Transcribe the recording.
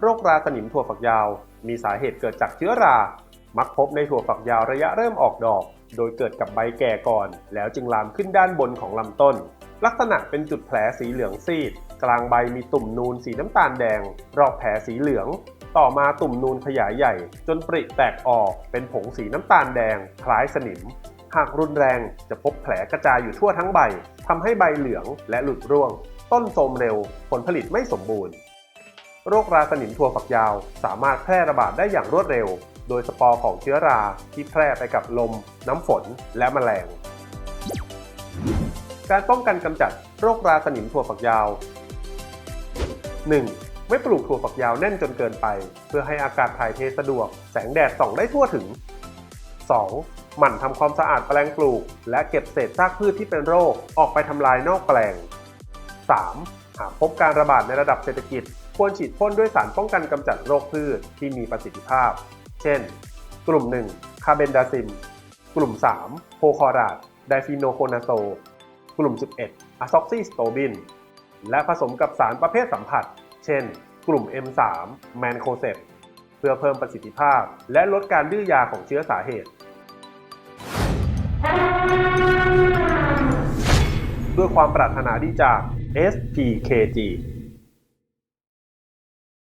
โรคราสนิมถั่วฝักยาว มีสาเหตุเกิดจากเชื้อรา มักพบในถั่วฝักยาวระยะเริ่มออกดอก โดยเกิดกับใบแก่ก่อน แล้วจึงลามขึ้นด้านบนของลำต้น ลักษณะเป็นจุดแผลสีเหลืองซีด กลางใบมีตุ่มนูนสีน้ำตาลแดง รอบแผลสีเหลือง ต่อมาตุ่มนูนขยายใหญ่ จนปริแตกออก เป็นผงสีน้ำตาลแดง คล้ายสนิมหากรุนแรงจะพบแผลกระจายอยู่ทั่วทั้งใบ ทำให้ใบเหลืองและหลุดร่วง ต้นโทรมเร็ว ผลผลิตไม่สมบูรณ์ โรคราสนิมถั่วฝักยาว สามารถแพร่ระบาดได้อย่างรวดเร็ว โดยสปอร์ของเชื้อราที่แพร่ไปกับลม น้ำฝน และแมลง การป้องกันกำจัดโรคราสนิมถั่วฝักยาว 1. ไม่ปลูกถั่วฝักยาวแน่นจนเกินไป เพื่อให้อากาศถ่ายเทสะดวก แสงแดดส่องได้ทั่วถึง 2. หมั่นทำความสะอาดแปลงปลูก และเก็บเศษซากพืชที่เป็นโรคออกไปทำลายนอกแปลง 3. หากพบการระบาดในระดับเศรษฐกิจ ควรฉีดพ่นด้วยสารป้องกันกำจัดโรคพืชที่มีประสิทธิภาพ เช่น กลุ่ม 1 คาเบนดาซิม กลุ่ม 3 โพคอราดไดฟิโนโคนาโซ กลุ่ม 11อะซ็อกซิสโตบิน และผสมกับสารประเภทสัมผัส เช่น กลุ่ม M3 แมนโคเซปเพื่อเพิ่มประสิทธิภาพ และลดการดื้อยาของเชื้อสาเหตุ ด้วยความปรารถนาดีจาก SPKG